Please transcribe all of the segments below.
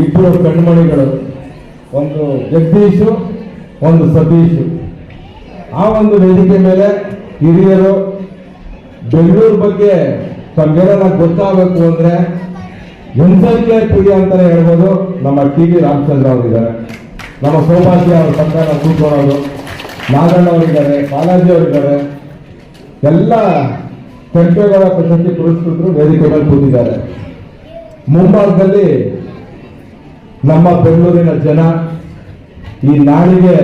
ಇಬ್ಬರು ಕಣ್ಮಣಿಗಳು, ಒಂದು ಜಗದೀಶು, ಒಂದು ಸತೀಶು. ಆ ಒಂದು ವೇದಿಕೆ ಮೇಲೆ ಹಿರಿಯರು ಬೆಂಗಳೂರು ಬಗ್ಗೆ ತಮ್ಗೆಲ್ಲ ಗೊತ್ತಾಗಬೇಕು ಅಂದ್ರೆ ಪ್ರಿಯ ಅಂತಲೇ ಹೇಳ್ಬೋದು. ನಮ್ಮ ಟಿ ವಿ ರಾಮಚಂದ್ರ ಅವರಿದ್ದಾರೆ. ನಮ್ಮ ಸೋಮಾಜಿ ಅವ್ರ ಪಕ್ಕ ಕೂತ್ಕೊಳ್ಳೋದು ನಾಗಣ್ಣ ಅವರಿದ್ದಾರೆ, ಬಾಲಾಜಿ ಅವರಿದ್ದಾರೆ. ಎಲ್ಲ ಕೆಂಪೇಗೌಡ ಪ್ರಶಸ್ತಿ ಪುರಸ್ಕೃತರು ವೇದಿಕೆ ಮೇಲೆ ಕೂತಿದ್ದಾರೆ. ಮುಂಭಾಗದಲ್ಲಿ ನಮ್ಮ ಬೆಂಗಳೂರಿನ ಜನ ಈ ನಾಡಿಗೆ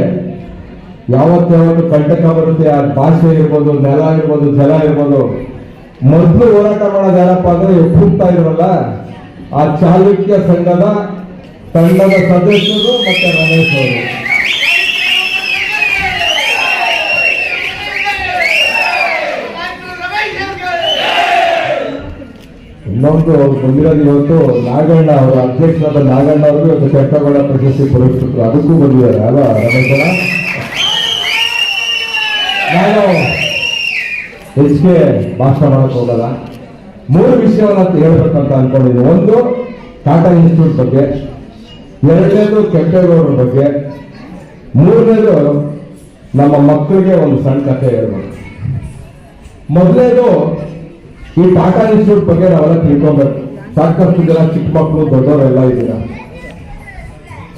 ಯಾವತ್ತು ಯಾವತ್ತು ಕಂಟಕ ಬರುತ್ತೆ, ಆ ಭಾಷೆ ಇರ್ಬೋದು, ನೆಲ ಇರ್ಬೋದು, ಜಲ ಇರ್ಬೋದು. ಮೊದಲು ಹೋರಾಟ ಮಾಡೋದು ಯಾರಪ್ಪ ಅಂದ್ರೆ ಒಪ್ಪುತ್ತಾ ಇರೋಲ್ಲ. ಆ ಚಾಲುಕ್ಯ ಸಂಘದ ತಂಡದ ಸದಸ್ಯರು ಮತ್ತೆ ರಮೇಶ್ ಅವರು. ಇನ್ನೊಂದು ಬಂದಿರೋದು ಇವತ್ತು ನಾಗಣ್ಣ ಅವರ ಅಧ್ಯಕ್ಷರಾದ ನಾಗಣ್ಣ ಅವರು ಇವತ್ತು ಕೆಟ್ಟಗೌಡ ಪ್ರಶಸ್ತಿ ಪುರಸ್ಕೃತರು ಅದಕ್ಕೂ ಬಂದಿದ್ದಾರೆ. ಅಲ್ವಾ ರಮೇಶನ ನಾನು ಹೆಚ್ಚಿಗೆ ಭಾಷಣ ಮಾಡಕ್ ಹೋಗಲ್ಲ. ಮೂರು ವಿಷಯವನ್ನ ಹೇಳ್ಬೇಕಂತ ಅನ್ಕೊಂಡಿದ್ದೀನಿ. ಒಂದು, ಟಾಟಾ ಇನ್ಸ್ಟಿಟ್ಯೂಟ್ ಬಗ್ಗೆ, ಎರಡನೇದು ಕೆಂಪೇಗೌಡರ ಬಗ್ಗೆ, ಮೂರನೇದು ನಮ್ಮ ಮಕ್ಕಳಿಗೆ ಒಂದು ಸಣ್ಣ ಕಥೆ ಹೇಳ್ಬೇಕು. ಮೊದಲನೇದು ಈ ಟಾಟಾ ಇನ್ಸ್ಟಿಟ್ಯೂಟ್ ಬಗ್ಗೆ ನಾವೆಲ್ಲ ತಿಳ್ಕೊಬೇಕು ಸಾಕಷ್ಟು ಜನ ಚಿಕ್ಕ ಮಕ್ಕಳು ದೊಡ್ಡವರೆಲ್ಲ ಇದ್ದೀರ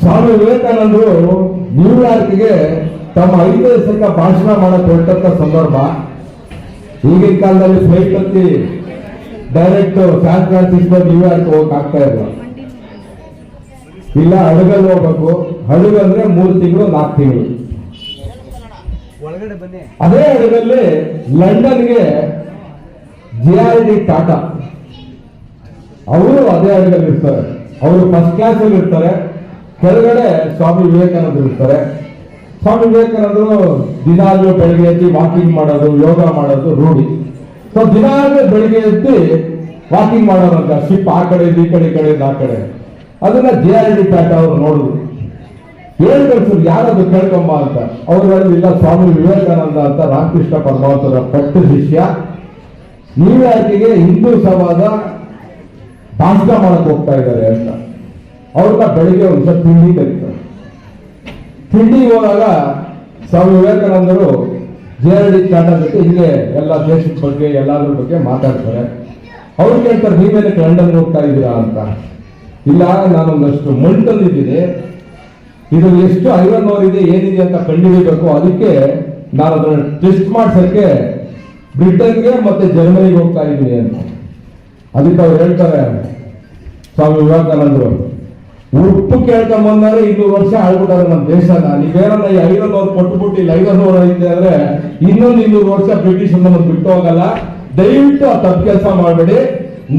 ಸ್ವಾಮಿ ವಿವೇಕಾನಂದರು ನ್ಯೂಯಾರ್ಕ್ಗೆ ತಮ್ಮ ಐದು ದಿವಸಕ್ಕೆ ಭಾಷಣ ಮಾಡಕ್ ಹೊರಟಂತ ಸಂದರ್ಭ. ಈಗಿನ ಕಾಲದಲ್ಲಿ ಫ್ಲೈಟ್ ಹತ್ತಿ ಡೈರೆಕ್ಟ್ ಸ್ಯಾನ್ ಫ್ರಾನ್ಸಿಸ್ಕೋ ನ್ಯೂಯಾರ್ಕ್ ಹೋಗಕ್ ಆಗ್ತಾ ಇಲ್ಲ. ಇಲ್ಲ ಹಡಗಲ್ಲಿ ಹೋಗ್ಬೇಕು. ಹಡಗಂದ್ರೆ ಮೂರು ತಿಂಗಳು ನಾಲ್ಕು ತಿಂಗಳು. ಅದೇ ಹಡಗಲ್ಲಿ ಲಂಡನ್ಗೆ ಜೆ ಆರ್ ಡಿ ಟಾಟಾ. ಅವರು ಅದೇ ಅಡಿಯಲ್ಲಿ ಇರ್ತಾರೆ ಅವರು ಫಸ್ಟ್ ಕ್ಲಾಸ್ ಅಲ್ಲಿ ಇರ್ತಾರೆ. ಕೆಳಗಡೆ ಸ್ವಾಮಿ ವಿವೇಕಾನಂದರು ಇರ್ತಾರೆ. ಸ್ವಾಮಿ ವಿವೇಕಾನಂದರು ದಿನಾಲು ಬೆಳಿಗ್ಗೆ ಎತ್ತಿ ವಾಕಿಂಗ್ ಮಾಡೋದು, ಯೋಗ ಮಾಡೋದು, ರೂಢಿ. ಸೊ ದಿನಾಲು ಬೆಳಿಗ್ಗೆ ಎತ್ತಿ ವಾಕಿಂಗ್ ಮಾಡೋರಂತ ಶಿಪ್ ಆ ಕಡೆ ಈ ಕಡೆ ಈ ಕಡೆ ಆ ಕಡೆ. ಅದನ್ನ ಜಿ ಆರ್ ಡಿ ಟಾಟಾ ಅವರು ನೋಡಿದ್ರು ಏನ್ ಕಳ್ಸಿದ್ರು ಯಾರದು ಕೇಳ್ಕೊಂಬ ಅಂತ. ಅವ್ರು ಇಲ್ಲ, ಸ್ವಾಮಿ ವಿವೇಕಾನಂದ ಅಂತ ರಾಮಕೃಷ್ಣ ಪರಮಾತ್ಮರ ಪಟ್ಟ ಶಿಷ್ಯ. ನ್ಯೂಯಾರ್ಕಿಗೆ ಹಿಂದೂ ಸಮಾಜ ಭಾಷಣ ಮಾಡಕ್ ಹೋಗ್ತಾ ಇದ್ದಾರೆ ಅಂತ. ಅವ್ರನ್ನ ಬೆಳಿಗ್ಗೆ ಒಂದ್ಸಲ ತಿಂಡಿ ಕರೀತಾರೆ ತಿಂಡಿ ಹೋದಾಗ ಸ್ವಾಮಿ ವಿವೇಕಾನಂದರು ಜೆ ಆರ್ ಡಿ ಟಾಟಾ ಜೊತೆ ಹಿಂಗೆ ಎಲ್ಲ ದೇಶದ ಬಗ್ಗೆ, ಎಲ್ಲಾದ್ರ ಬಗ್ಗೆ ಮಾತಾಡ್ತಾರೆ. ಅವ್ರು ಕೇಳ್ತಾರೆ, ನೀವೇನೆ ಲಂಡನ್ ಹೋಗ್ತಾ ಇದ್ದೀರಾ ಅಂತ. ಇಲ್ಲ, ನಾನೊಂದಷ್ಟು ಮಂಟಲ್ಲಿದ್ದೀನಿ ಇದು ಎಷ್ಟು ಐರನ್ ಇದೆ ಏನಿದೆ ಅಂತ ಕಂಡುಹಿಡಬೇಕು. ಅದಕ್ಕೆ ನಾನು ಅದನ್ನು ಟೆಸ್ಟ್ ಮಾಡ್ಸಕ್ಕೆ ಬ್ರಿಟನ್ಗೆ ಮತ್ತೆ ಜರ್ಮನಿಗೆ ಹೋಗ್ತಾ ಇದ್ದೀನಿ ಅಂತ. ಅದಕ್ಕೆ ಅವ್ರು ಹೇಳ್ತಾರೆ, ಸ್ವಾಮಿ ವಿವೇಕಾನಂದರು ಉಪ್ಪು ಕೇಳ್ಕೊಂಡ್ ಬಂದಾರೆ ಇನ್ನೂರು ವರ್ಷ ಆಳ್ಬಿಟ್ಟಾರೆ ನಮ್ಮ ದೇಶನ. ನೀವೇನ ಈ ಕೊಟ್ಟು ಕೊಟ್ಬಿಟ್ಟು ಇಲ್ಲಿ ಐರನ್ ಓರ್ ಐತೆ ಅಂದ್ರೆ ಇನ್ನೊಂದು ಇನ್ನೂರು ವರ್ಷ ಬ್ರಿಟಿಷ್ ನಮ್ಮನ್ನು ಬಿಟ್ಟು ಹೋಗಲ್ಲ. ದಯವಿಟ್ಟು ಆ ತಪ್ಪು ಕೆಲಸ ಮಾಡಬೇಡಿ.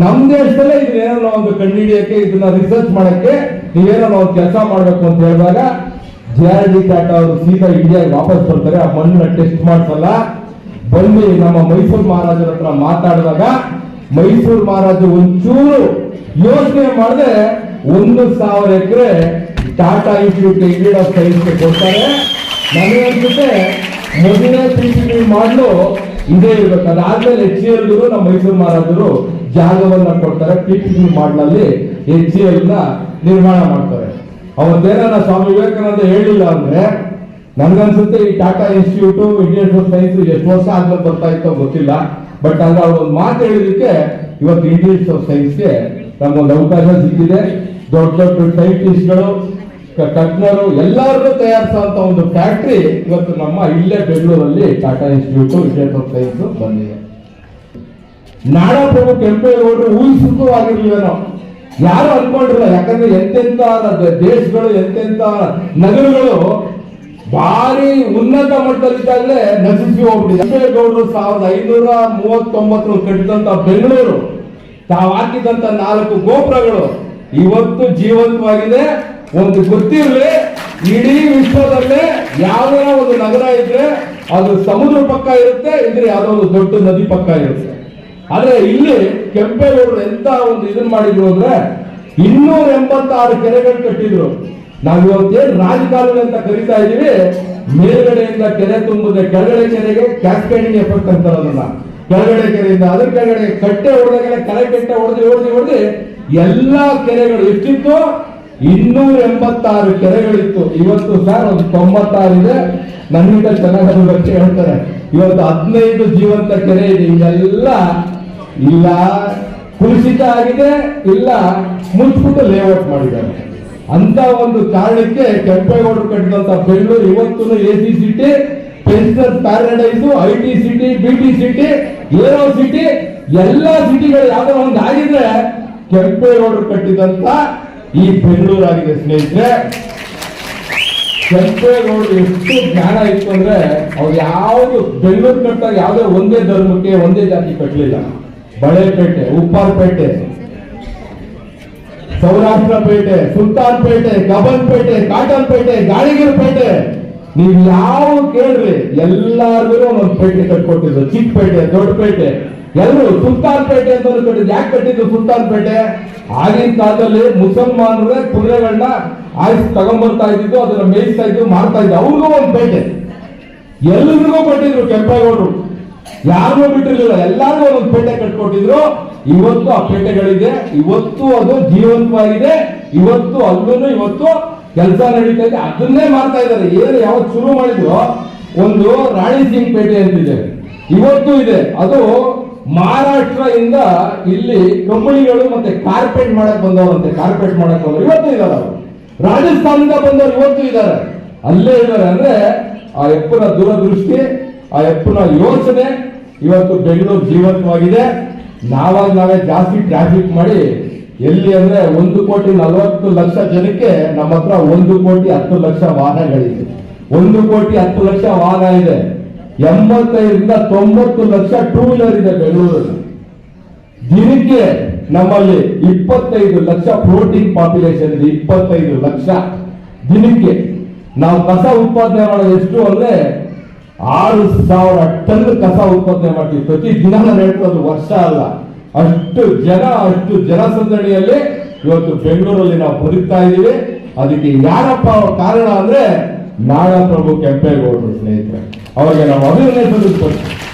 ನಮ್ಮ ದೇಶದಲ್ಲೇ ಇದನ್ನೇನೋ ಒಂದು ಕಂಡುಹಿಡಿಯಕ್ಕೆ ಇದನ್ನ ರಿಸರ್ಚ್ ಮಾಡಕ್ಕೆ ನೀವೇನೋ ಒಂದು ಕೆಲಸ ಮಾಡ್ಬೇಕು ಅಂತ ಹೇಳಿದಾಗ, ಜೆ ಆರ್ ಡಿ ಟಾಟಾ ಅವರು ಸೀದಾ ಇಂಡಿಯಾಗೆ ವಾಪಸ್ ಬರ್ತಾರೆ. ಆ ಮಣ್ಣನ್ನ ಟೆಸ್ಟ್ ಮಾಡ್ಸಲ್ಲ. ಬನ್ನಿ, ನಮ್ಮ ಮೈಸೂರು ಮಹಾರಾಜರ ಹತ್ರ ಮಾತಾಡಿದಾಗ ಮೈಸೂರು ಮಹಾರಾಜ ಒಂಚೂರು ಯೋಚನೆ ಮಾಡದೆ ಒಂದು ಸಾವಿರ ಎಕರೆ ಟಾಟಾ ಇನ್ಸ್ಟಿಟ್ಯೂಟ್ ಇಂಡಿಯನ್ ಆಫ್ ಸೈನ್ಸ್ಗೆ ಕೊಡ್ತಾರೆ. ನನಗೆ ಅನ್ಸುತ್ತೆ ಮೊದಲನೇ ಸಿ ಮಾಡಲು ಇದೇ ಇರಬೇಕು. ಅದಾದ್ಮೇಲೆ ಎಚ್ ಎಲ್ ನಮ್ಮ ಮೈಸೂರು ಮಹಾರಾಜರು ಜಾಗವನ್ನ ಕೊಡ್ತಾರೆ. ಪಿ ಮಾಡಲಲ್ಲಿ ಎಚ್ ಸಿ ಎಲ್ನ ನಿರ್ಮಾಣ ಮಾಡ್ತಾರೆ. ಅವತ್ತೇನ ಸ್ವಾಮಿ ವಿವೇಕಾನಂದ ಹೇಳಿಲ್ಲ ಅಂದ್ರೆ ನನ್ಗನ್ಸುತ್ತೆ ಈ ಟಾಟಾ ಇನ್ಸ್ಟಿಟ್ಯೂಟ್, ಇಂಡಿಯನ್ ಸೈನ್ಸ್ ಎಷ್ಟು ವರ್ಷ ಆದ್ಮೇಲೆ ಬರ್ತಾ ಇತ್ತು ಗೊತ್ತಿಲ್ಲ. ಬಟ್ ಅಂದ್ರೆ ಅವ್ರ ಒಂದು ಮಾತು ಹೇಳಿದಕ್ಕೆ ಇವತ್ತು ಇಂಡಿಯನ್ ಸೈನ್ಸ್ಗೆ ನಮ್ಗೊಂದು ಅವಕಾಶ ಸಿಕ್ಕಿದೆ. ದೊಡ್ಡ ದೊಡ್ಡ ಸೈಂಟಿಸ್ಟ್ಗಳು ತಜ್ಞರು ಎಲ್ಲರನ್ನೂ ತಯಾರಿಸುವಂತ ಒಂದು ಫ್ಯಾಕ್ಟ್ರಿ ಇವತ್ತು ನಮ್ಮ ಇಲ್ಲೇ ಬೆಂಗಳೂರಲ್ಲಿ ಟಾಟಾ ಇನ್ಸ್ಟಿಟ್ಯೂಟ್, ಇಂಡಿಯನ್ ಸೈನ್ಸ್ ಬಂದಿದೆ. ನಾಡಪ್ರಭು ಕೆಂಪೇಗೌಡರು ಊಹಿಸಿದ್ದು ಆಗಿರ್ಲಿಲ್ವೇನೋ ಯಾರು ಅನ್ಕೊಂಡಿಲ್ಲ? ಯಾಕಂದ್ರೆ ಎಂತೆಂತ ದೇಶಗಳು ಎಂತೆಂತ ನಗರಗಳು ಭಾರಿ ಉನ್ನತ ಮಟ್ಟದಲ್ಲಿದ್ದಾಗಲೇ ನಶಿಸಿ ಹೋಗ್ಬಿಟ್ಟಿದೆ. ಗೌಡರು ಸಾವಿರದ ಐನೂರ ಮೂವತ್ತೊಂಬತ್ತು ಕಟ್ಟಿದಂತ ಬೆಂಗಳೂರು, ತಾವು ಹಾಕಿದಂತ ನಾಲ್ಕು ಗೋಪುರಗಳು ಇವತ್ತು ಜೀವಂತವಾಗಿದೆ. ಒಂದು ಗೊತ್ತಿರಲಿ, ಇಡೀ ವಿಶ್ವದಲ್ಲೇ ಯಾವ್ದಾರ ಒಂದು ನಗರ ಇದ್ರೆ ಅದು ಸಮುದ್ರ ಪಕ್ಕ ಇರುತ್ತೆ, ಇದ್ರೆ ಯಾವುದೋ ಒಂದು ದೊಡ್ಡ ನದಿ ಪಕ್ಕ ಇರುತ್ತೆ. ಆದ್ರೆ ಇಲ್ಲಿ ಕೆಂಪೇಗೌಡರು ಎಂತ ಒಂದು ಇದನ್ನ ಮಾಡಿದ್ರು ಅಂದ್ರೆ ಇನ್ನೂರ ಎಂಬತ್ತಾರು ಕೆರೆಗಳು ಕಟ್ಟಿದ್ರು. ನಾವು ಇವತ್ತೇನ್ ರಾಜಕಾಲುವೆ ಅಂತ ಕರಿತಾ ಇದೀವಿ, ಮೇಲ್ಗಡೆಯಿಂದ ಕೆರೆ ತುಂಬುದೇ ಕೆಳಗಡೆ ಕೆರೆಗೆ ಕ್ಯಾಸ್ಕೇಡಿಂಗ್ ಎಫೆಕ್ಟ್ ಅಂತಾರೆ ಅದನ್ನ ಕೆಳಗಡೆ ಕೆರೆಯಿಂದ ಅದ್ರ ಕೆಳಗಡೆ ಕಟ್ಟೆ ಹೊಡೆದಾಗಲೇ ಕೆರೆ ಕಟ್ಟೆ ಹೊಡೆದು ಹೊಡೆದು ಹೊಡೆದು ಎಲ್ಲಾ ಕೆರೆಗಳು ಎಷ್ಟಿತ್ತು? ಇನ್ನೂರ ಎಂಬತ್ತಾರು ಕೆರೆಗಳಿತ್ತು. ಇವತ್ತು ಸರ್ ಒಂದು ತೊಂಬತ್ತಾರು ಇದೆ. ನನ್ನಿಂದ ಚೆನ್ನಾಗಿ ಬಗ್ಗೆ ಹೇಳ್ತಾರೆ. ಇವತ್ತು ಹದಿನೈದು ಜೀವಂತ ಕೆರೆ ಇದೆ. ಇದೆಲ್ಲ ಇಲ್ಲ. ಕುಲುಷಿತ ಆಗಿದೆ, ಇಲ್ಲ. ಮುಚ್ಚಿಬಿಟ್ಟು ಲೇಔಟ್ ಮಾಡಿದ್ದಾರೆ. ಅಂತ ಒಂದು ಕಾರಣಕ್ಕೆ ಕೆಂಪೇಗೌಡರು ಕಟ್ಟಿದಂತ ಬೆಂಗಳೂರು ಇವತ್ತು A C city pension paradise I T city B T city aero city ಎಲ್ಲಾ ಸಿಟಿಗಳು ಯಾವ್ದೋ ಒಂದು ಆಗಿದ್ರೆ ಕೆಂಪೇಗೌಡರು ಕಟ್ಟಿದಂತ ಈ ಬೆಂಗಳೂರು ಆಗಿದೆ ಸ್ನೇಹಿತರೆ. ಕೆಂಪೇಗೌಡರು ಎಷ್ಟು ಜ್ಞಾನ ಇತ್ತು ಅಂದ್ರೆ ಅವ್ರು ಯಾವ್ದು ಬೆಂಗಳೂರು ಕಟ್ಟಾಗ ಯಾವುದೇ ಒಂದೇ ಧರ್ಮಕ್ಕೆ ಒಂದೇ ಜಾತಿ ಕಟ್ಟಲಿಲ್ಲ. ಬಳೆಪೇಟೆ, ಉಪ್ಪಾರಪೇಟೆ ಸೌರಾಷ್ಟ್ರ ಪೇಟೆ ಸುಲ್ತಾನ್ ಪೇಟೆ ಕಬನ್ ಪೇಟೆ ಕಾಟನ್ ಪೇಟೆ ಗಾಳಿಗಿರ್ ಪೇಟೆ ನೀವ್ ಯಾವ ಕೇಳ್ರಿ ಎಲ್ಲಾರ್ಗು ಒಂದೊಂದು ಪೇಟೆ ಕಟ್ಕೊಟ್ಟಿದ್ರು ಚಿಕ್ಕ ಪೇಟೆ ದೊಡ್ಡ ಪೇಟೆ ಎಲ್ಲರೂ ಸುಲ್ತಾನ್ ಪೇಟೆ ಅಂತ ಕಟ್ಟಿದ್ರು ಯಾಕೆ ಕಟ್ಟಿದ್ರು ಸುಲ್ತಾನ್ ಪೇಟೆ ಆಗಿನ ಕಾಲದಲ್ಲಿ ಮುಸಲ್ಮಾನರೇ ಕುದುರೆಗಳನ್ನ ಆಯ್ಸ್ ತಗೊಂಡ್ಬರ್ತಾ ಇದ್ದಿದ್ದು, ಅದನ್ನ ಮೇಯಿಸ್ತಾ ಇದ್ದು ಮಾಡ್ತಾ ಇದ್ದು. ಅವ್ರಿಗೂ ಒಂದು ಪೇಟೆ. ಎಲ್ರಿಗೂ ಕೊಟ್ಟಿದ್ರು ಕೆಂಪೇಗೌಡರು. ಯಾರಿಗೂ ಬಿಟ್ಟಿರ್ಲಿಲ್ಲ. ಎಲ್ಲಾರ್ಗೂ ಒಂದು ಪೇಟೆ ಕಟ್ಕೊಟ್ಟಿದ್ರು. ಇವತ್ತು ಆ ಪೇಟೆಗಳಿದೆ ಇವತ್ತು ಅದು ಜೀವಂತವಾಗಿದೆ, ಇವತ್ತು ಅಲ್ಲೂ ಇವತ್ತು ಕೆಲಸ ನಡೀತಾ ಇದೆ. ಅದನ್ನೇ ಮಾಡ್ತಾ ಇದ್ದಾರೆ. ಏನು ಯಾವತ್ತು ಶುರು ಮಾಡಿದ್ರು? ಒಂದು ರಾಣಿ ಸಿಂಗ್ ಪೇಟೆ ಅಂತಿದೆ. ಇವತ್ತು ಇದೆ. ಅದು ಮಹಾರಾಷ್ಟ್ರ ಇಂದ ಇಲ್ಲಿ ಕಂಪನಿಗಳು ಮತ್ತೆ ಕಾರ್ಪೆಟ್ ಮಾಡಕ್ ಬಂದವರಂತೆ. ಕಾರ್ಪೆಟ್ ಮಾಡಕ್ ಬಂದವರು. ಇವತ್ತು ಇದಾರೆ ಅವರು. ರಾಜಸ್ಥಾನದಿಂದ ಬಂದವರು ಇವತ್ತು ಇದ್ದಾರೆ. ಅಲ್ಲೇ ಇದ್ದಾರೆ ಅಂದ್ರೆ ಆ ಎಪ್ಪನ ದೂರದೃಷ್ಟಿ, ಆ ಎಪ್ಪನ ಯೋಚನೆ ಇವತ್ತು ಬೆಂಗಳೂರು ಜೀವಂತವಾಗಿದೆ. ನಾವಾಗ ನಾವೇ ಜಾಸ್ತಿ ಟ್ರಾಫಿಕ್ ಮಾಡಿ ಎಲ್ಲಿ ಅಂದ್ರೆ ಒಂದು ಕೋಟಿ ನಲವತ್ತು ಲಕ್ಷ ಜನಕ್ಕೆ ನಮ್ಮ ಹತ್ರ ಒಂದು ಕೋಟಿ ಹತ್ತು ಲಕ್ಷ ವಾಹನಗಳಿದೆ. ಒಂದು ಕೋಟಿ ಹತ್ತು ಲಕ್ಷ ವಾಹನ ಇದೆ. ಎಂಬತ್ತೈದರಿಂದ ತೊಂಬತ್ತು ಲಕ್ಷ ಟೂ ವೀಲರ್ ಇದೆ ಬೆಂಗಳೂರಲ್ಲಿ. ದಿನಕ್ಕೆ ನಮ್ಮಲ್ಲಿ ಇಪ್ಪತ್ತೈದು ಲಕ್ಷ ಫ್ಲೋಟಿಂಗ್ ಪಾಪ್ಯುಲೇಷನ್ ಇದೆ, ಇಪ್ಪತ್ತೈದು ಲಕ್ಷ ದಿನಕ್ಕೆ. ನಾವು ಕಸ ಉತ್ಪಾದನೆ ಮಾಡೋದು ಎಷ್ಟು ಅಂದ್ರೆ ಆರು ಸಾವಿರ ಟನ್ ಕಸ ಉತ್ಪಾದನೆ ಮಾಡ್ತೀವಿ. ಪ್ರತಿ ದಿನ ಹೇಳ್ಕೊಳ್ಳೋದು ವರ್ಷ ಅಲ್ಲ. ಅಷ್ಟು ಜನ, ಅಷ್ಟು ಜನಸಂದಣಿಯಲ್ಲಿ ಇವತ್ತು ಬೆಂಗಳೂರಲ್ಲಿ ನಾವು ಬದುಕ್ತಾ ಇದ್ದೀವಿ. ಅದಕ್ಕೆ ಯಾರಪ್ಪ ಕಾರಣ ಅಂದ್ರೆ ನಾಡಪ್ರಭು ಕೆಂಪೇಗೌಡರು ಸ್ನೇಹಿತರೆ. ಅವರಿಗೆ ನಾವು ಅಭಿನಂದನೆ ಸಲ್ಲಿಸ್ಬೇಕು